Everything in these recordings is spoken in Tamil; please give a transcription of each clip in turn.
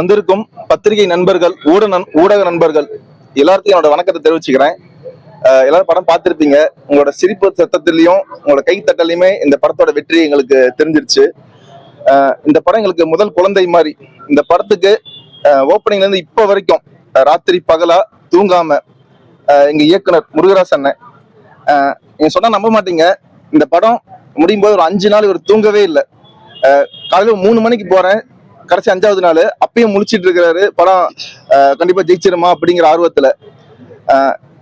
வந்திருக்கும் பத்திரிகை நண்பர்கள் ஊடக ஊடக நண்பர்கள் எல்லாருக்கும் என்னோட வணக்கத்தை தெரிவிச்சுக்கிறேன். எல்லாரும் படம் பார்த்துருப்பீங்க. உங்களோட சிரிப்பு சத்தத்திலையும் உங்களோட கை தட்டலையுமே இந்த படத்தோட வெற்றி எங்களுக்கு தெரிஞ்சிருச்சு. இந்த படம் எங்களுக்கு முதல் குழந்தை மாதிரி. இந்த படத்துக்கு ஓப்பனிங்ல இருந்து இப்போ வரைக்கும் ராத்திரி பகலா தூங்காம எங்க இயக்குனர் முருகராஜ் அண்ணன். நீங்க சொன்னா நம்ப மாட்டீங்க. இந்த படம் முடியும் போது ஒரு அஞ்சு நாள் இவர் தூங்கவே இல்லை. காலையில மூணு மணிக்கு போறேன். கடைசி அஞ்சாவது நாள் அப்பயும் முழிச்சிட்டு இருக்கிறாரு. படம் கண்டிப்பா ஜெயிச்சிருமா அப்படிங்கிற ஆர்வத்துல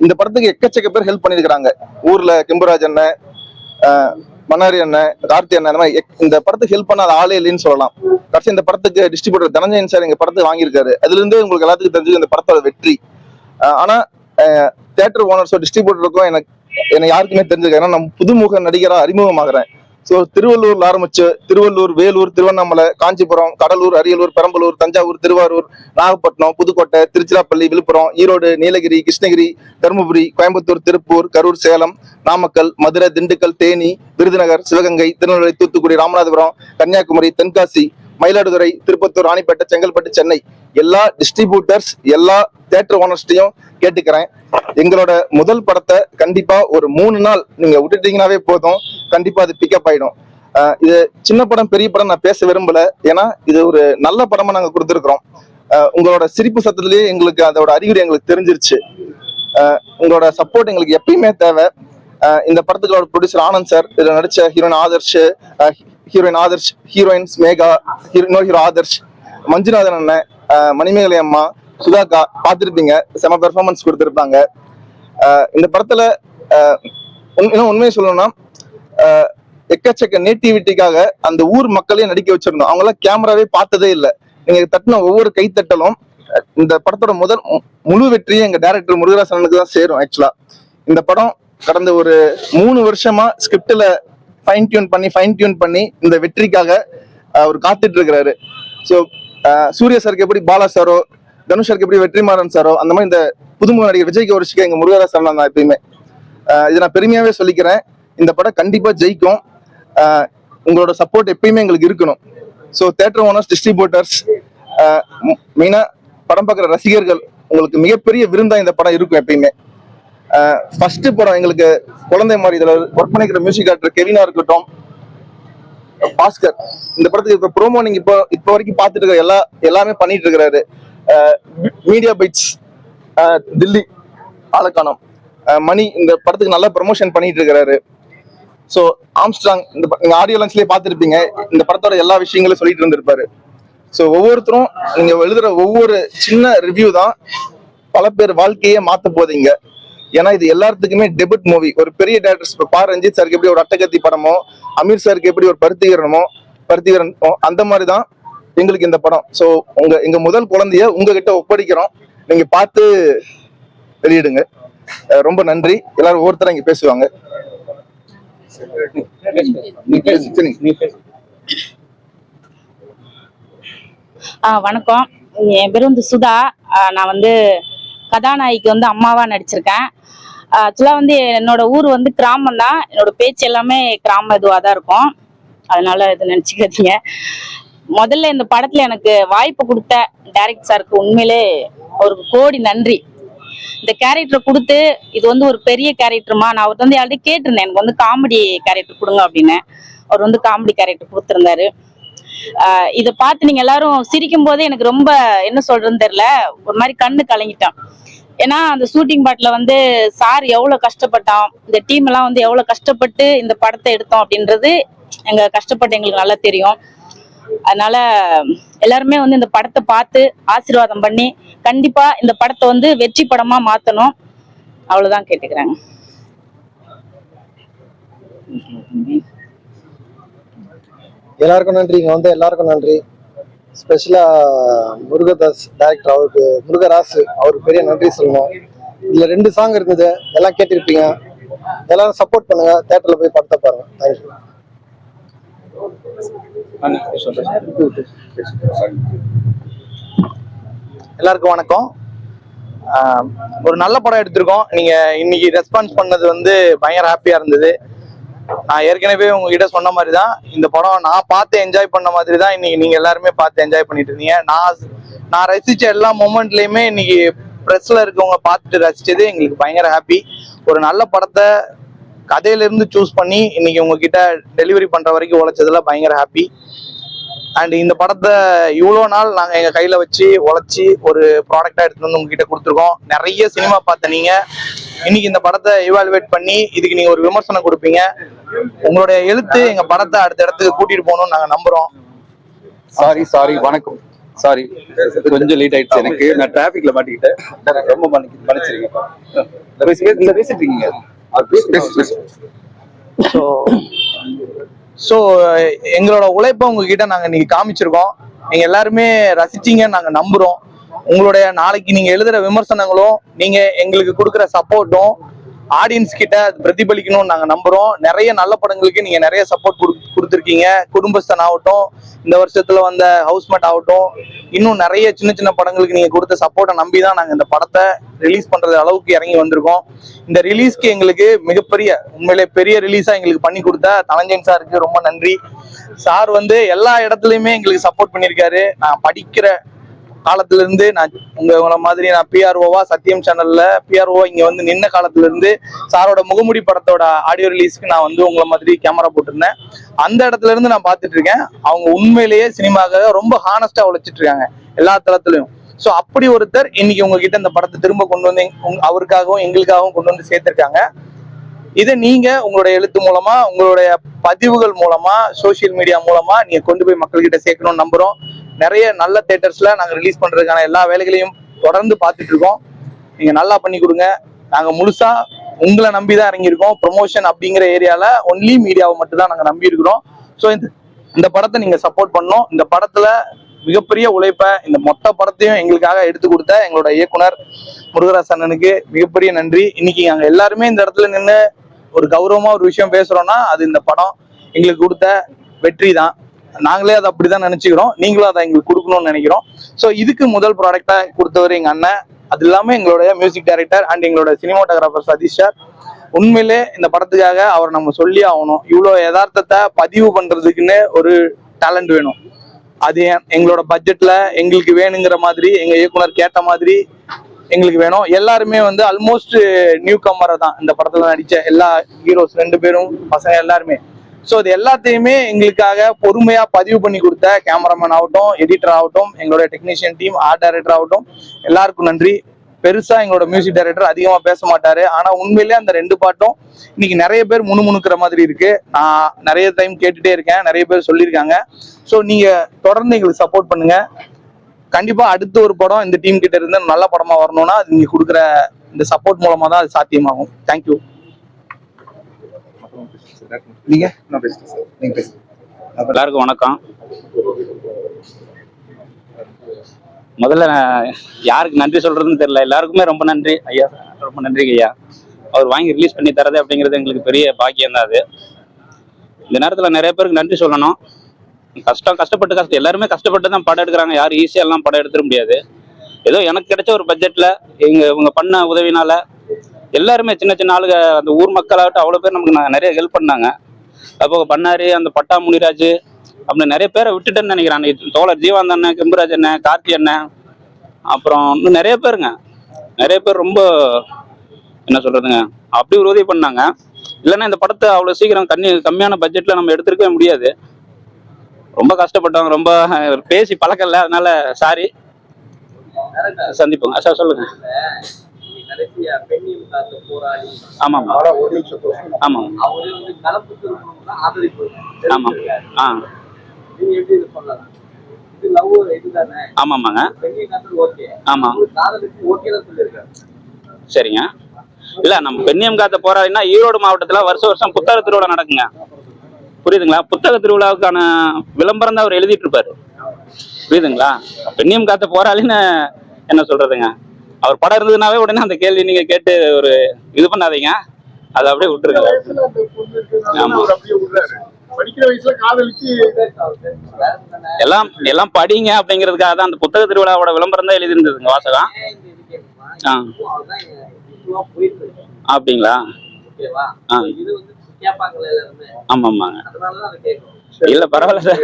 இந்த படத்துக்கு எக்கச்சக்க பேர் ஹெல்ப் பண்ணிருக்கிறாங்க ஊர்ல கெம்புராஜ் அண்ணன் மன்னாரி அண்ணன் கார்த்தி அண்ணன் அந்த மாதிரி எக்- இந்த படத்துக்கு ஹெல்ப் பண்ணாத ஆளே இல்லைன்னு சொல்லலாம். கடைசி இந்த படத்துக்கு டிஸ்ட்ரிபியூட்டர் தனஞ்சயன் சார் எங்க படத்துக்கு வாங்கியிருக்காரு. அதுல இருந்து உங்களுக்கு எல்லாத்துக்கும் தெரிஞ்சது இந்த படத்தோட வெற்றி. ஆனா தேட்டர் ஓனர்ஸோ டிஸ்ட்ரிபியூட்டருக்கும் எனக்கு எனக்கு யாருக்குமே தெரிஞ்சிருக்காரு ஏன்னா நான் புதுமுக நடிகரா அறிமுகமாகறேன். ஸோ திருவள்ளூர்ல ஆரம்பிச்சு திருவள்ளூர் வேலூர் திருவண்ணாமலை காஞ்சிபுரம் கடலூர் அரியலூர் பெரம்பலூர் தஞ்சாவூர் திருவாரூர் நாகப்பட்டினம் புதுக்கோட்டை திருச்சிராப்பள்ளி விழுப்புரம் ஈரோடு நீலகிரி கிருஷ்ணகிரி தருமபுரி கோயம்புத்தூர் திருப்பூர் கரூர் சேலம் நாமக்கல் மதுரை திண்டுக்கல் தேனி விருதுநகர் சிவகங்கை திருநெல்வேலி தூத்துக்குடி ராமநாதபுரம் கன்னியாகுமரி தென்காசி மயிலாடுதுறை திருப்பத்தூர் ராணிப்பேட்டை செங்கல்பட்டு சென்னை. எல்லா டிஸ்ட்ரிபியூட்டர்ஸ் எல்லா தேட்டர் ஓனர்ஸ்டையும் கேட்டுக்கிறேன். எங்களோட முதல் படத்தை கண்டிப்பா ஒரு மூணு நாள் நீங்க விட்டுட்டீங்கன்னாவே போதும். கண்டிப்பா அது பிக்கப் ஆயிடும். இது சின்ன படம் பெரிய படம் நான் பேச விரும்பல. ஏன்னா இது ஒரு நல்ல படமா நாங்க கொடுத்துருக்குறோம். உங்களோட சிரிப்பு சத்தத்திலேயே எங்களுக்கு அதோட அறிகுறி எங்களுக்கு தெரிஞ்சிருச்சு. உங்களோட சப்போர்ட் எங்களுக்கு எப்பயுமே தேவை. இந்த படத்துக்கு ப்ரொடியூசர் ஆனந்த் சார் இதுல நடிச்ச heroine Adarsh heroine Adarsh heroines Megha hero இன்னொரு ஹீரோ ஆதர்ஷ் மஞ்சுநாதன் அண்ணன் மணிமேகலை அம்மா சுதாக்கா பார்த்துருப்பீங்க. செம பெர்ஃபார்மன்ஸ் கொடுத்துருப்பாங்க. இந்த படத்துல இன்னும் உண்மையை சொல்லணும்னா எக்கச்சக்க நேட்டிவிட்டிக்காக அந்த ஊர் மக்களையும் நடிக்க வச்சிருந்தோம். அவங்களாம் கேமராவே பார்த்ததே இல்லை. நீங்க தட்டின ஒவ்வொரு கைத்தட்டலும் இந்த படத்தோட முதல் மு- முழு வெற்றியும் எங்க டைரக்டர் முருகராசனுக்கு தான் சேரும் ஆக்சுவலா இந்த படம் கடந்த ஒரு மூணு வருஷமா ஸ்கிரிப்டில் ஃபைன் டியூன் பண்ணி ஃபைன் டியூன் பண்ணி இந்த வெற்றிக்காக அவர் காத்துட்டு இருக்கிறாரு ஸோ சூர்யா சாருக்கு எப்படி பாலா சாரோ தனுஷ் சாருக்கு எப்படி வெற்றிமாறன் சாரோ அந்த மாதிரி இந்த புதுமுக நடிகர் விஜய்க்கு ஒரு எங்க சார் தான் எப்பயுமே. இதை நான் பெருமையாவே சொல்லிக்கிறேன். இந்த படம் கண்டிப்பா ஜெயிக்கும். உங்களோட சப்போர்ட் எப்பயுமே எங்களுக்கு இருக்கணும். ஸோ தேட்டர் ஓனர்ஸ் டிஸ்ட்ரிபியூட்டர்ஸ் மெயினாக படம் பார்க்குற ரசிகர்கள் உங்களுக்கு மிகப்பெரிய விருந்தா இந்த படம் இருக்கும் எப்பயுமே. ஃபர்ஸ்ட் படம் எங்களுக்கு குழந்தை மாதிரி இதில் ஒர்க் பண்ணிக்கிற மியூசிக் ஆக்டர் கெவினா இருக்கட்டும் பாஸ்கர் இந்த படத்துக்கு இப்போ ப்ரோமோ நீங்க இப்போ இப்போ வரைக்கும் பார்த்துட்டு இருக்க எல்லா எல்லாமே பண்ணிட்டு இருக்கிறாரு. மீடியா பைட்ஸ் தில்லி ஆலக்கானம் மணி இந்த படத்துக்கு நல்லா ப்ரமோஷன் பண்ணிட்டு இருக்கிறாரு. ஸோ ஆம்ஸ்ட்ராங் இந்த நீங்கள் ஆடியோ லான்ச்லேயே பார்த்துருப்பீங்க இந்த படத்தோட எல்லா விஷயங்களும் சொல்லிட்டு இருந்திருப்பாரு. ஸோ ஒவ்வொருத்தரும் நீங்கள் எழுதுகிற ஒவ்வொரு சின்ன ரிவ்யூ தான் பல பேர் வாழ்க்கையே மாற்ற போதீங்க ஏன்னா இது எல்லாத்துக்குமே டெபிட் மூவி ஒரு பெரிய டேரக்டர்ஸ் இப்போ பா ரஞ்சித் சாருக்கு எப்படி ஒரு அட்டகத்தி படமோ அமீர் சாருக்கு எப்படி ஒரு பருத்திகரணமோ பருத்திகரனமோ அந்த மாதிரி தான் எங்களுக்கு இந்த படம். ஸோ உங்க எங்க முதல் குழந்தைய உங்ககிட்ட ஒப்படைக்கிறோம். நீங்க பார்த்து வெளியிடுங்க. ரொம்ப நன்றி. எல்லாரும் ஒவ்வொருத்தரும் இங்க பேசுவாங்க. சரி. ஆ வணக்கம். என் பேர் வந்து சுதா. நான் வந்து கதாநாயகி வந்து அம்மாவா நடிச்சிருக்கேன். ஆக்சுவலாக வந்து என்னோட ஊர் வந்து கிராமம் தான். என்னோட பேச்சு எல்லாமே கிராம இதுவாக தான் இருக்கும். அதனால இது நினச்சிக்காதீங்க. முதல்ல இந்த படத்தில் எனக்கு வாய்ப்பு கொடுத்த டைரக்ட் சாருக்கு உண்மையிலே ஒரு கோடி நன்றி. இந்த கேரக்டரை கொடுத்து இது வந்து ஒரு பெரிய கேரக்டருமா நான் அவர் வந்து யார்கிட்ட கேட்டிருந்தேன். எனக்கு வந்து காமெடி கேரக்டர் கொடுங்க அப்படின்னு. அவர் வந்து காமெடி கேரக்டர் கொடுத்துருந்தாரு. இதை பார்த்து நீங்க எல்லாரும் சிரிக்கும் போதே எனக்கு ரொம்ப என்ன சொல்றதுன்னு தெரியல. ஒரு மாதிரி கண்ணு கலங்கிட்டான். ஏன்னா அந்த ஷூட்டிங் பாட்டில் வந்து சார் எவ்வளவு கஷ்டப்பட்டான் இந்த டீம் எல்லாம் வந்து எவ்வளவு கஷ்டப்பட்டு இந்த படத்தை எடுத்தோம் அப்படின்றது எங்க கஷ்டப்பட்டு எங்களுக்கு நல்லா தெரியும். அதனால எல்லாருமே வந்து இந்த படத்தை பார்த்து ஆசீர்வாதம் பண்ணி கண்டிப்பா இந்த படத்தை வந்து வெற்றி படமா மாத்தணும். அவ்வளவுதான் கேட்டுக்கிறாங்க. எல்லாருக்கும் நன்றி. இங்க வந்து எல்லாருக்கும் நன்றி. ஸ்பெஷலா முருகதாஸ் டைரக்டர் அவருக்கு முருகராசு அவருக்கு பெரிய நன்றி சொல்லணும். இதுல ரெண்டு சாங் இருந்தது. எல்லாம் கேட்டிருப்பீங்க. எல்லாரும் சப்போர்ட் பண்ணுங்க. தேட்டர்ல போய் படத்தை பாருங்க. தேங்க்யூ எல்லாருக்கும் வணக்கம். ஒரு நல்ல படம் எடுத்திருக்கோம். நீங்க இன்னைக்கு ரெஸ்பான்ஸ் பண்ணது வந்து பயங்கர ஹாப்பியா இருந்தது. நான் ஏற்கனவே உங்ககிட்ட சொன்ன மாதிரி தான் இந்த படம் நான் பார்த்து என்ஜாய் பண்ண மாதிரி தான் இன்னைக்கு நீங்க எல்லாருமே பார்த்து என்ஜாய் பண்ணிட்டு இருந்தீங்க. நான் நான் ரசிச்ச எல்லா மொமெண்ட்லயுமே இன்னைக்கு ப்ரெஸ்ல இருக்கவங்க பார்த்துட்டு ரசிச்சது எங்களுக்கு பயங்கர ஹாப்பி ஒரு நல்ல படத்தை கதையிலிருந்து சூஸ் பண்ணி இன்னைக்கு உங்ககிட்ட டெலிவரி பண்ற வரைக்கும் உழைச்சதுல பயங்கர ஹாப்பி அண்ட் இந்த படத்தை இவ்வளோ நாள் நாங்கள் எங்கள் கையில் வச்சு உழைச்சி ஒரு ப்ராடக்டாக எடுத்துகிட்டு வந்து உங்ககிட்ட கொடுத்துருக்கோம். நிறைய சினிமா பார்த்த நீங்கள் இன்னைக்கு இந்த படத்தை இவாலுவேட் பண்ணி இதுக்கு நீங்கள் ஒரு விமர்சனம் கொடுப்பீங்க. உங்களுடைய எழுத்து எங்கள் படத்தை அடுத்த இடத்துக்கு கூட்டிட்டு போகணும்னு நாங்கள் நம்புகிறோம் சாரி சாரி வணக்கம். சாரி கொஞ்சம் லேட் ஆயிடுச்சு எனக்கு. நான் டிராபிக்ல மாட்டிக்கிட்டேன். ரொம்ப மன்னி- மன்னிச்சிருக்கேன் பேசி- பேசி- நீங்க பேசிட்டு இருக்கீங்க. ஸோ ஸோ எங்களோட உழைப்பை உங்ககிட்ட நாங்கள் இன்னைக்கு காமிச்சிருக்கோம். நீங்கள் எல்லாருமே ரசிச்சீங்கன்னு நாங்கள் நம்புகிறோம் உங்களுடைய நாளைக்கு நீங்கள் எழுதுகிற விமர்சனங்களும் நீங்கள் எங்களுக்கு கொடுக்குற சப்போர்ட்டும் ஆடியன்ஸ் கிட்ட பிரதிபலிக்கணும்னு நாங்கள் நம்புகிறோம் நிறைய நல்ல படங்களுக்கு நீங்கள் நிறைய சப்போர்ட் கொடு கொடுத்துருக்கீங்க. குடும்பஸ்தன் ஆகட்டும் இந்த வருஷத்துல வந்த ஹவுஸ்மேட் ஆகட்டும் இன்னும் நிறைய சின்ன சின்ன படங்களுக்கு நீங்கள் கொடுத்த சப்போர்ட்டை நம்பி தான் நாங்கள் இந்த படத்தை ரிலீஸ் பண்றது அளவுக்கு இறங்கி வந்திருக்கோம். இந்த ரிலீஸ்க்கு எங்களுக்கு மிகப்பெரிய உண்மையிலே பெரிய ரிலீஸா எங்களுக்கு பண்ணி கொடுத்த தனஞ்சன் சாருக்கு ரொம்ப நன்றி. சார் வந்து எல்லா இடத்துலயுமே எங்களுக்கு சப்போர்ட் பண்ணியிருக்காரு. நான் படிக்கிற காலத்துல இருந்து நான் உங்க உங்களை மாதிரி நான் பிஆர்ஓவா சத்தியம் சேனல்ல பிஆர்ஓ இங்க வந்து நின்ன காலத்துல இருந்து சாரோட முகமுடி படத்தோட ஆடியோ ரிலீஸ்க்கு நான் வந்து உங்களை மாதிரி கேமரா போட்டிருந்தேன். அந்த இடத்துல இருந்து நான் பார்த்துட்டு இருக்கேன் அவங்க உண்மையிலேயே சினிமாக்காக ரொம்ப ஹானஸ்டா உழைச்சிட்டு இருக்காங்க எல்லா தளத்திலையும். சோ அப்படி ஒருத்தர் இன்னைக்கு உங்ககிட்ட இந்த படத்தை திரும்ப கொண்டு வந்து அவருக்காகவும் எங்களுக்காகவும் கொண்டு வந்து சேர்த்திருக்காங்க. இதை நீங்க உங்களுடைய எழுத்து மூலமா உங்களுடைய பதிவுகள் மூலமா சோஷியல் மீடியா மூலமா நீங்க கொண்டு போய் மக்கள்கிட்ட சேர்க்கணும்னு நம்புறோம். நிறைய நல்ல தேட்டர்ஸ்ல நாங்க ரிலீஸ் பண்றதுக்கான எல்லா வேலைகளையும் தொடர்ந்து பார்த்துட்டு இருக்கோம். நீங்க நல்லா பண்ணி கொடுங்க. நாங்க முழுசா உங்களை நம்பி தான் இறங்கியிருக்கோம். ப்ரொமோஷன் அப்படிங்கிற ஏரியால ஒன்லி மீடியாவை மட்டும் தான் நாங்க நம்பி இருக்கிறோம். ஸோ இந்த இந்த படத்தை நீங்க சப்போர்ட் பண்ணோம் இந்த படத்துல மிகப்பெரிய உழைப்பை இந்த மொத்த படத்தையும் எங்களுக்காக எடுத்து கொடுத்த எங்களோட இயக்குனர் முருகராஜ் அண்ணனுக்கு மிகப்பெரிய நன்றி. இன்னைக்கு நாங்க எல்லாருமே இந்த இடத்துல நின்று ஒரு கௌரவமா ஒரு விஷயம் பேசுறோம்னா அது இந்த படம் எங்களுக்கு கொடுத்த வெற்றி தான் நாங்களே அதை அப்படிதான் நினைச்சுக்கிறோம். நீங்களும் அதை எங்களுக்கு கொடுக்கணும்னு நினைக்கிறோம். ஸோ இதுக்கு முதல் ப்ராடக்டா கொடுத்தவர் எங்க அண்ணன். அது இல்லாம எங்களுடைய மியூசிக் டைரக்டர் அண்ட் எங்களோட சினிமாட்டோகிராஃபர் சதீஷ் சார் உண்மையிலே இந்த படத்துக்காக அவர் நம்ம சொல்லி ஆகணும். இவ்வளோ யதார்த்தத்தை பதிவு பண்றதுக்குன்னு ஒரு டேலண்ட் வேணும். அது எங்களோட பட்ஜெட்ல எங்களுக்கு வேணுங்கிற மாதிரி எங்க இயக்குனர் கேட்ட மாதிரி எங்களுக்கு வேணும். எல்லாருமே வந்து ஆல்மோஸ்ட் நியூ கம்மரை தான் இந்த படத்துல நடிச்ச எல்லா ஹீரோஸ் ரெண்டு பேரும் பசங்க எல்லாருமே. ஸோ இது எல்லாத்தையுமே எங்களுக்காக பொறுமையாக பதிவு பண்ணி கொடுத்த கேமராமேன் ஆகட்டும் எடிட்டர் ஆகட்டும் எங்களோட டெக்னீஷியன் டீம் ஆர்ட் டைரக்டர் ஆகட்டும் எல்லாருக்கும் நன்றி. பெருசா எங்களோட மியூசிக் டைரக்டர் அதிகமா பேச மாட்டாரு. ஆனா உண்மையிலேயே அந்த ரெண்டு பாட்டும் இன்னைக்கு நிறைய பேர் முணுமுணுக்கிற மாதிரி இருக்கு. நான் நிறைய டைம் கேட்டுட்டே இருக்கேன். நிறைய பேர் சொல்லியிருக்காங்க. ஸோ நீங்க தொடர்ந்து எங்களுக்கு சப்போர்ட் பண்ணுங்க. கண்டிப்பா அடுத்த ஒரு படம் இந்த டீம் கிட்ட இருந்து நல்ல படமா வரணும்னா அது நீங்க கொடுக்குற இந்த சப்போர்ட் மூலமா தான் அது சாத்தியமாகும். தேங்க்யூ நீங்க? நான் பேசுறேன் சார். நீங்க பேசுங்க. எல்லாருக்கும் வணக்கம். முதல்ல யாருக்கு நன்றி சொல்றதுன்னு தெரியல. எல்லாருக்குமே ரொம்ப நன்றி ஐயா ரொம்ப நன்றி ஐயா. அவர் வாங்கி ரிலீஸ் பண்ணி தரது அப்படிங்கிறது எங்களுக்கு பெரிய பாக்கியம் தான் அது. இந்த நேரத்தில் நிறைய பேருக்கு நன்றி சொல்லணும். கஷ்டம் கஷ்டப்பட்டு கஷ்டம். எல்லாருமே கஷ்டப்பட்டு தான் படம் எடுக்கிறாங்க. யாரும் ஈஸியாக எல்லாம் படம் எடுத்துட முடியாது. ஏதோ எனக்கு கிடைச்ச ஒரு பட்ஜெட்டில் இங்க இவங்க பண்ண உதவினால எல்லாருமே சின்ன சின்ன ஆளுங்க அந்த ஊர் மக்களாகட்டும் அவ்வளோ பேர் நமக்கு நிறைய ஹெல்ப் பண்ணாங்க. அப்போ பண்ணாரு அந்த பட்டா முனிராஜ் அப்படி நிறைய பேரை விட்டுட்டேன்னு நினைக்கிறேன் அன்னைக்கு தோழர் ஜீவாந்த அண்ணன் கெம்புராஜ் அண்ணன் கார்த்தி அண்ணன் அப்புறம் இன்னும் நிறைய பேருங்க. நிறைய பேர் ரொம்ப என்ன சொல்றதுங்க அப்படி ஒரு உதவி பண்ணாங்க. இல்லைன்னா இந்த படத்தை அவ்வளோ சீக்கிரம் கம்மி கம்மியான பட்ஜெட்ல நம்ம எடுத்துருக்கவே முடியாது. ரொம்ப கஷ்டப்பட்டோம் ரொம்ப பேசி பழக்கம் இல்லை அதனால சாரி சந்திப்போங்க. சார் சொல்லுங்க. ஆமாம். ஆமாம். ஆமாம். ஆ. ஆமாமாங்க. ஆமாம். சரிங்க. இல்ல நம்ம பெண்ணியம் காத்த போராடினா ஈரோடு மாவட்டத்துல வருஷம் வருஷம் புத்தக திருவிழா நடக்குங்க. புரியுதுங்களா? புத்தக திருவிழாவுக்கான விளம்பரம் தான் அவர் எழுதிட்டு இருப்பாரு. புரியுதுங்களா? பெண்ணியம் காத்த போராளின்னு என்ன சொல்றதுங்க? அவர் படம் இருந்ததுனாவே உடனே அந்த கேள்வி நீங்க கேட்டு ஒரு இது பண்ணாதீங்க. அதை அப்படியே விட்டுருங்க. ஆமா. படிக்கிற வயசுல காதலிச்சு எல்லாம் எல்லாம் படிங்க அப்படிங்கிறதுக்காக தான் அந்த புத்தக திருவிழாவோட விளம்பரம் தான் எழுதியிருந்ததுங்க வாசகம் ஆ. அப்படிங்களா? ஆ. ஆமாம் ஆமாங்க இல்ல பரவாயில்ல. சார்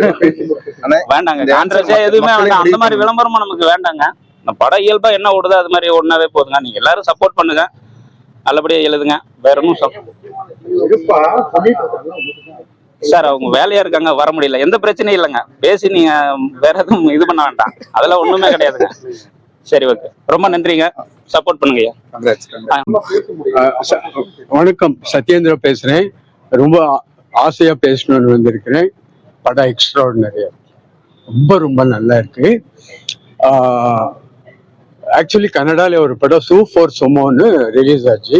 வேண்டாங்க. answer எதுவுமே அந்த மாதிரி விளம்பரமும் நமக்கு வேண்டாங்க. இந்த படம் இயல்பா என்ன ஓடுதோ அது மாதிரி ஓடினாவே போதுங்க. நீங்க எல்லாரும் சப்போர்ட் பண்ணுங்க. நல்லபடியா எழுதுங்க. வேற ஒன்றும். சார் அவங்க வேலையா இருக்காங்க வர முடியல. எந்த பிரச்சனையும் இல்லைங்க. பேசி நீங்க வேற எதுவும் இது பண்ண வேண்டாம். அதெல்லாம் ஒண்ணுமே கிடையாதுங்க. சரி ஓகே ரொம்ப நன்றிங்க. சப்போர்ட் பண்ணுங்க ஐயா. Congrats, congrats. அஹ் ச- வணக்கம். சத்யேந்திர பேசுறேன். ரொம்ப ஆசையா பேசணும்னு வந்திருக்கிறேன். படம் எக்ஸ்ட்ராடினரியா ரொம்ப ரொம்ப நல்லா இருக்கு. ஆக்சுவலி கன்னடால ஒரு படம் சூ ஃபோர் சுமோன்னு ரிலீஸ் ஆச்சு.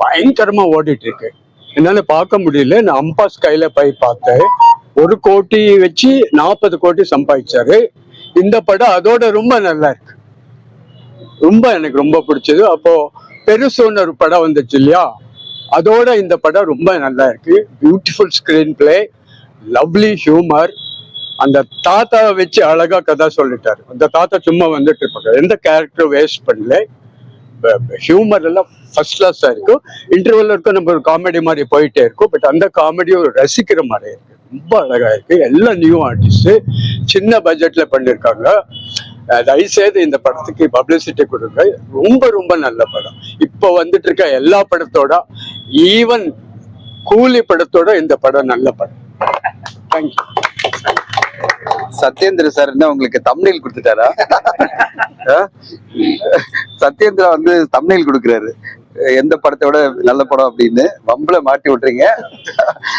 பயங்கரமா ஓடிட்டு இருக்கு என்னால பார்க்க முடியல. நான் அம்பாஸ் கையில போய் பார்த்தேன். ஒரு கோட்டி வச்சு நாற்பது கோடி சம்பாதிச்சாரு. இந்த படம் அதோட ரொம்ப நல்லா இருக்கு. ரொம்ப எனக்கு ரொம்ப பிடிச்சது. அப்போ பெருசுன்னு ஒரு படம் வந்துச்சு இல்லையா? அதோட இந்த படம் ரொம்ப நல்லா இருக்கு. Beautiful screenplay lovely humour அந்த தாத்தாவை வச்சு அழகா கதை சொல்லிட்டாரு. அந்த தாத்தா சும்மா வந்துட்டு இருப்பாங்க எந்த கேரக்டரும் வேஸ்ட் பண்ணல. ஹியூமர் எல்லாம் ஃபர்ஸ்ட் கிளாஸா இருக்கும். இன்டர்வல் இருக்கும் நம்ம ஒரு காமெடி மாதிரி போயிட்டே இருக்கும். பட் அந்த காமெடியும் ரசிக்கிற மாதிரி இருக்கு. ரொம்ப அழகா இருக்கு. எல்லாம் நியூ ஆர்டிஸ்ட் சின்ன பட்ஜெட்ல பண்ணிருக்காங்க. தயவுசெய்து இந்த படத்துக்கு பப்ளிசிட்டி கொடுங்க. ரொம்ப ரொம்ப நல்ல படம். இப்போ வந்துட்டு இருக்க எல்லா படத்தோட ஈவன் கூலி படத்தோட இந்த படம் நல்ல படம். தேங்க்யூ சத்யேந்திர சார் என்ன உங்களுக்கு தமிழில் கொடுத்துட்டாரா? சத்யேந்திரா வந்து தமிழில் கொடுக்குறாரு. எந்த படத்தை விட நல்ல படம் அப்படின்னு வம்புல மாட்டி விட்டுறீங்க.